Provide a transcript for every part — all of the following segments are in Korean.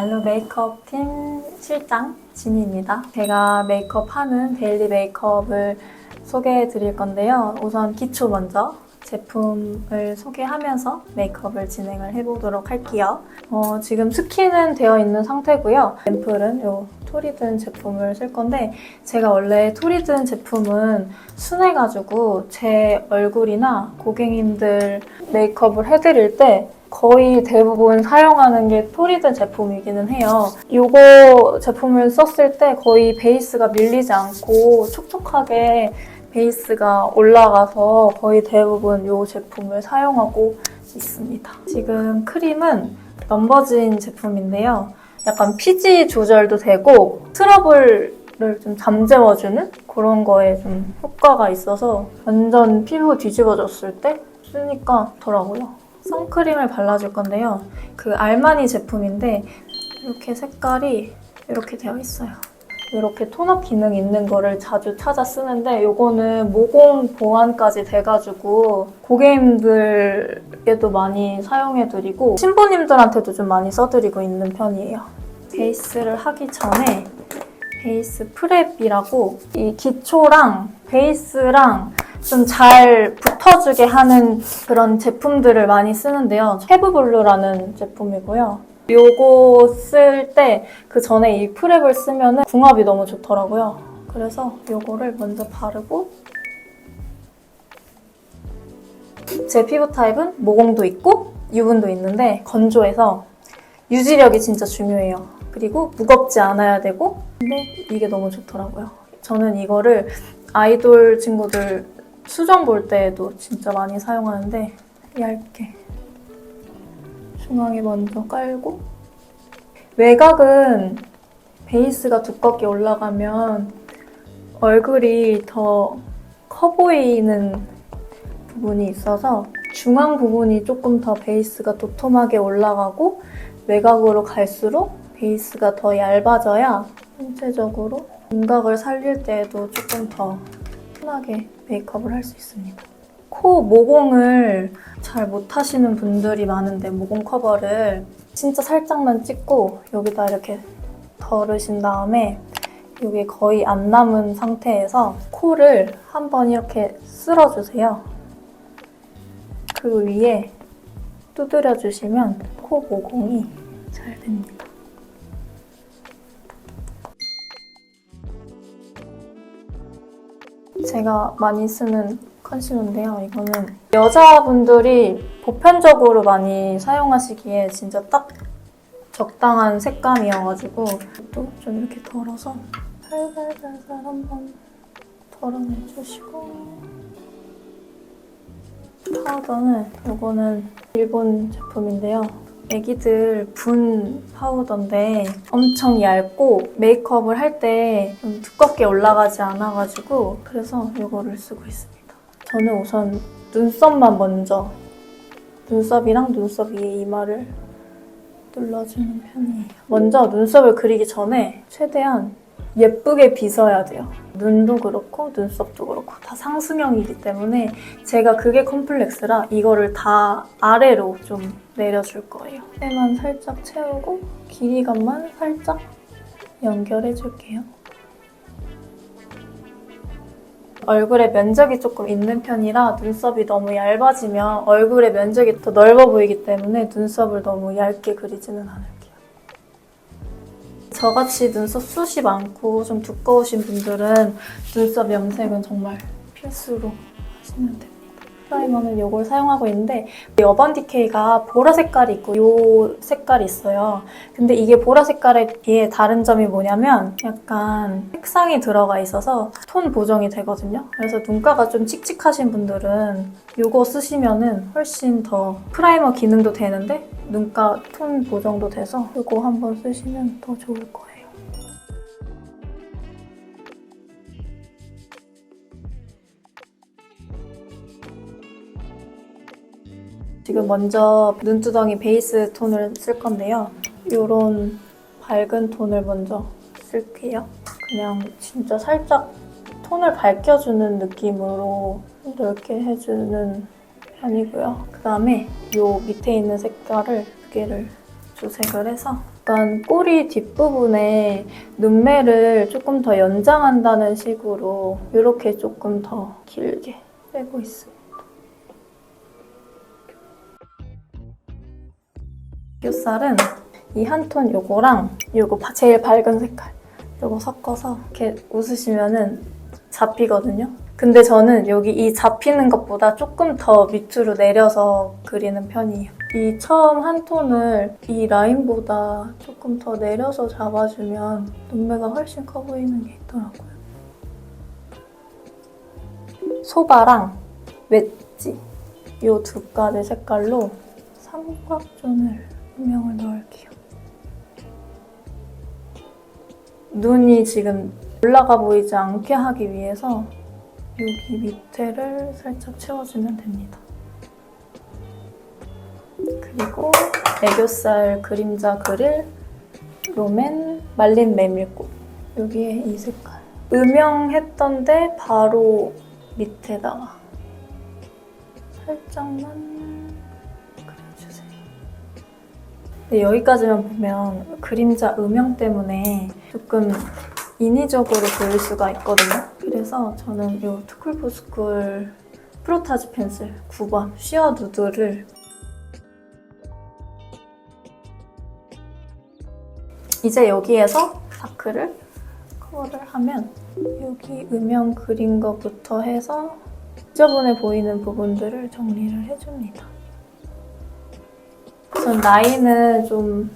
알로 메이크업 팀 실장 진희입니다. 제가 메이크업 하는 데일리 메이크업을 소개해 드릴 건데요. 우선 기초 먼저 제품을 소개하면서 메이크업을 진행을 해보도록 할게요. 어, 지금 스킨은 되어 있는 상태고요. 앰플은 요 토리든 제품을 쓸 건데 제가 원래 토리든 제품은 순해가지고 제 얼굴이나 고객님들 메이크업을 해드릴 때 거의 대부분 사용하는 게 토리든 제품이기는 해요. 이거 제품을 썼을 때 거의 베이스가 밀리지 않고 촉촉하게 베이스가 올라가서 거의 대부분 이 제품을 사용하고 있습니다. 지금 크림은 넘버진 제품인데요. 약간 피지 조절도 되고 트러블을 좀 잠재워주는 그런 거에 좀 효과가 있어서 완전 피부 뒤집어졌을 때 쓰니까 더라고요. 선크림을 발라줄 건데요. 그 알마니 제품인데 이렇게 색깔이 이렇게 되어 있어요. 이렇게 톤업 기능 있는 거를 자주 찾아 쓰는데 이거는 모공 보완까지 돼가지고 고객님들에도 많이 사용해드리고 신부님들한테도 좀 많이 써드리고 있는 편이에요. 베이스를 하기 전에 베이스 프랩이라고 이 기초랑 베이스랑 좀 잘 붙어주게 하는 그런 제품들을 많이 쓰는데요. 헤브블루라는 제품이고요. 요거 쓸 때 그 전에 이 프랩을 쓰면은 궁합이 너무 좋더라고요. 그래서 요거를 먼저 바르고 제 피부 타입은 모공도 있고 유분도 있는데 건조해서 유지력이 진짜 중요해요. 그리고 무겁지 않아야 되고 근데 이게 너무 좋더라고요. 저는 이거를 아이돌 친구들 수정 볼 때에도 진짜 많이 사용하는데 얇게. 중앙에 먼저 깔고. 외곽은 베이스가 두껍게 올라가면 얼굴이 더 커 보이는 부분이 있어서 중앙 부분이 조금 더 베이스가 도톰하게 올라가고 외곽으로 갈수록 베이스가 더 얇아져야 전체적으로 윤곽을 살릴 때에도 조금 더 편하게 메이크업을 할 수 있습니다. 코 모공을 잘 못하시는 분들이 많은데 모공 커버를 진짜 살짝만 찍고 여기다 이렇게 덜으신 다음에 이게 거의 안 남은 상태에서 코를 한번 이렇게 쓸어주세요. 그 위에 두드려 주시면 코 모공이 잘 됩니다. 제가 많이 쓰는 컨실러인데요. 이거는 여자분들이 보편적으로 많이 사용하시기에 진짜 딱 적당한 색감이어가지고 또 좀 이렇게 덜어서 살살살살 한번 덜어내주시고 파우더는 이거는 일본 제품인데요. 애기들 분 파우더인데 엄청 얇고 메이크업을 할 때 좀 두껍게 올라가지 않아가지고 그래서 이거를 쓰고 있습니다. 저는 우선 눈썹만 먼저 눈썹이랑 눈썹 위에 이마를 눌러주는 편이에요. 먼저 눈썹을 그리기 전에 최대한 예쁘게 빗어야 돼요. 눈도 그렇고 눈썹도 그렇고 다 상승형이기 때문에 제가 그게 컴플렉스라 이거를 다 아래로 좀 내려줄 거예요. 때만 살짝 채우고 길이감만 살짝 연결해 줄게요. 얼굴에 면적이 조금 있는 편이라 눈썹이 너무 얇아지면 얼굴에 면적이 더 넓어 보이기 때문에 눈썹을 너무 얇게 그리지는 않을게요. 저같이 눈썹 숱이 많고 좀 두꺼우신 분들은 눈썹 염색은 정말 필수로 하시면 됩니다. 프라이머는 이걸 사용하고 있는데 여번 디케이가 보라 색깔이 있고 이 색깔이 있어요. 근데 이게 보라 색깔에 비해 다른 점이 뭐냐면 약간 색상이 들어가 있어서 톤 보정이 되거든요. 그래서 눈가가 좀 칙칙하신 분들은 이거 쓰시면은 훨씬 더 프라이머 기능도 되는데 눈가 톤 보정도 돼서 이거 한번 쓰시면 더 좋을 거예요. 지금 먼저 눈두덩이 베이스 톤을 쓸 건데요. 이런 밝은 톤을 먼저 쓸게요. 그냥 진짜 살짝 톤을 밝혀주는 느낌으로 이렇게 해주는 편이고요. 그 다음에 이 밑에 있는 색깔을 두 개를 조색을 해서 약간 꼬리 뒷부분에 눈매를 조금 더 연장한다는 식으로 이렇게 조금 더 길게 빼고 있습니다. 뷰살은 이 한 톤 요거랑 요거 바- 제일 밝은 색깔 요거 섞어서 이렇게 웃으시면은 잡히거든요. 근데 저는 여기 이 잡히는 것보다 조금 더 밑으로 내려서 그리는 편이에요. 이 처음 한 톤을 이 라인보다 조금 더 내려서 잡아주면 눈매가 훨씬 커 보이는 게 있더라고요. 소바랑 웨지 이 두 가지 색깔로 삼각존을 음영을 넣을게요. 눈이 지금 올라가 보이지 않게 하기 위해서 여기 밑에를 살짝 채워주면 됩니다. 그리고 애교살 그림자 그릴 롬앤 말린 메밀꽃 여기에 이 색깔 음영했던데 바로 밑에다가 살짝만 근데 여기까지만 보면 그림자 음영 때문에 조금 인위적으로 보일 수가 있거든요. 그래서 저는 이 투쿨포스쿨 프로타지 펜슬 9번 쉬어 누드를 이제 여기에서 다크를 커버를 하면 여기 음영 그린 것부터 해서 지저분해 보이는 부분들을 정리를 해줍니다. 전 라인은 좀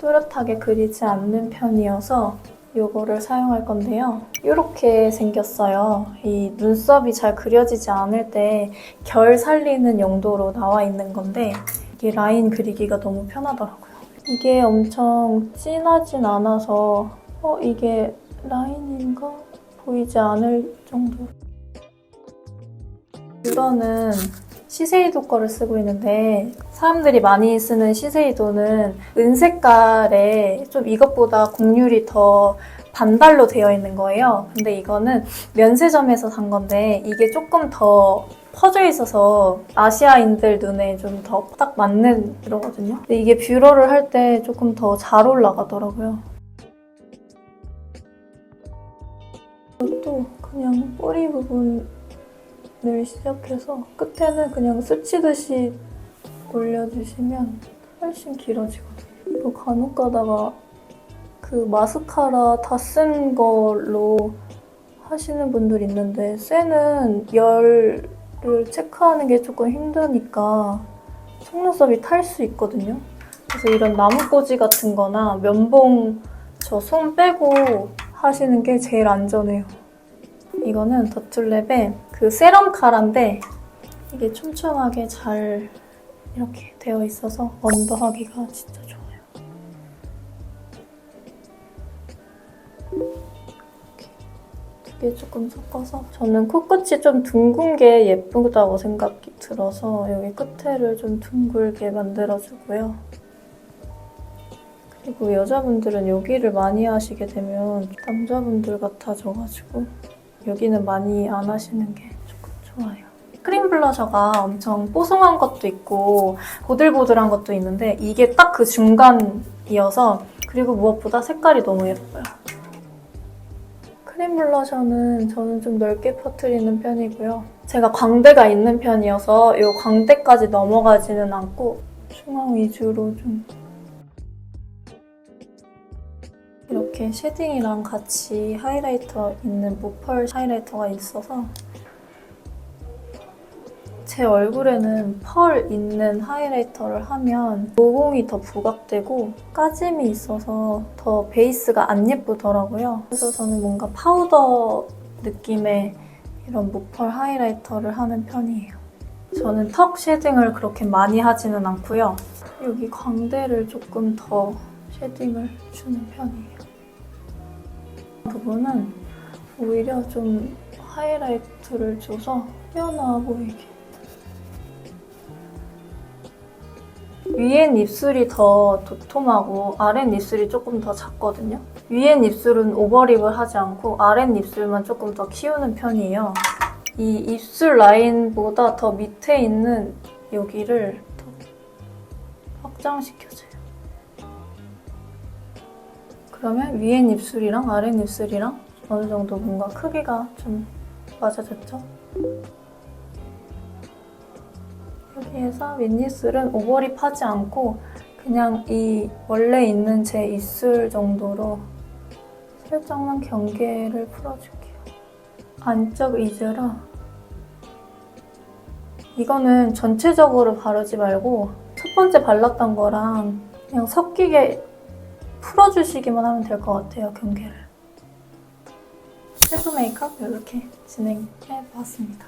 또렷하게 그리지 않는 편이어서 이거를 사용할 건데요. 이렇게 생겼어요. 이 눈썹이 잘 그려지지 않을 때 결 살리는 용도로 나와 있는 건데 이게 라인 그리기가 너무 편하더라고요. 이게 엄청 진하진 않아서 어 이게 라인인가 보이지 않을 정도. 뷰러는 시세이도 거를 쓰고 있는데 사람들이 많이 쓰는 시세이도는 은색깔에 좀 이것보다 곡률이 더 반달로 되어 있는 거예요. 근데 이거는 면세점에서 산 건데 이게 조금 더 퍼져 있어서 아시아인들 눈에 좀 더 딱 맞는 뷰러거든요. 근데 이게 뷰러를 할 때 조금 더 잘 올라가더라고요. 이것도 그냥 뿌리 부분 을 시작해서 끝에는 그냥 스치듯이 올려주시면 훨씬 길어지거든요. 이거 간혹 가다가 그 마스카라 다 쓴 걸로 하시는 분들 있는데 쇠는 열을 체크하는 게 조금 힘드니까 속눈썹이 탈 수 있거든요. 그래서 이런 나무꽂이 같은 거나 면봉 저 손 빼고 하시는 게 제일 안전해요. 이거는 더툴랩의 그 세럼 카라인데 이게 촘촘하게 잘 이렇게 되어 있어서 언더하기가 진짜 좋아요. 두개 조금 섞어서 저는 코끝이 좀 둥근 게 예쁘다고 생각이 들어서 여기 끝에를 좀 둥글게 만들어주고요. 그리고 여자분들은 여기를 많이 하시게 되면 남자분들 같아져가지고 여기는 많이 안 하시는 게 조금 좋아요. 크림 블러셔가 엄청 뽀송한 것도 있고 보들보들한 것도 있는데 이게 딱 그 중간이어서 그리고 무엇보다 색깔이 너무 예뻐요. 크림 블러셔는 저는 좀 넓게 퍼트리는 편이고요. 제가 광대가 있는 편이어서 이 광대까지 넘어가지는 않고 중앙 위주로 좀 이렇게 쉐딩이랑 같이 하이라이터 있는 무펄 하이라이터가 있어서 제 얼굴에는 펄 있는 하이라이터를 하면 모공이 더 부각되고 까짐이 있어서 더 베이스가 안 예쁘더라고요. 그래서 저는 뭔가 파우더 느낌의 이런 무펄 하이라이터를 하는 편이에요. 저는 턱 쉐딩을 그렇게 많이 하지는 않고요. 여기 광대를 조금 더 쉐딩을 주는 편이에요. 부분은 오히려 좀 하이라이트를 줘서 튀어나와 보이게. 위엔 입술이 더 도톰하고 아랫 입술이 조금 더 작거든요. 위엔 입술은 오버립을 하지 않고 아랫 입술만 조금 더 키우는 편이에요. 이 입술 라인보다 더 밑에 있는 여기를 더 확장시켜줘요. 그러면 위에 입술이랑 아래 입술이랑 어느 정도 뭔가 크기가 좀 맞아졌죠? 여기에서 윗입술은 오버립 하지 않고 그냥 이 원래 있는 제 입술 정도로 살짝만 경계를 풀어줄게요. 안쪽 위주로 이거는 전체적으로 바르지 말고 첫 번째 발랐던 거랑 그냥 섞이게 풀어주시기만 하면 될 것 같아요, 경계를. 섀도우 메이크업 이렇게 진행해 보았습니다.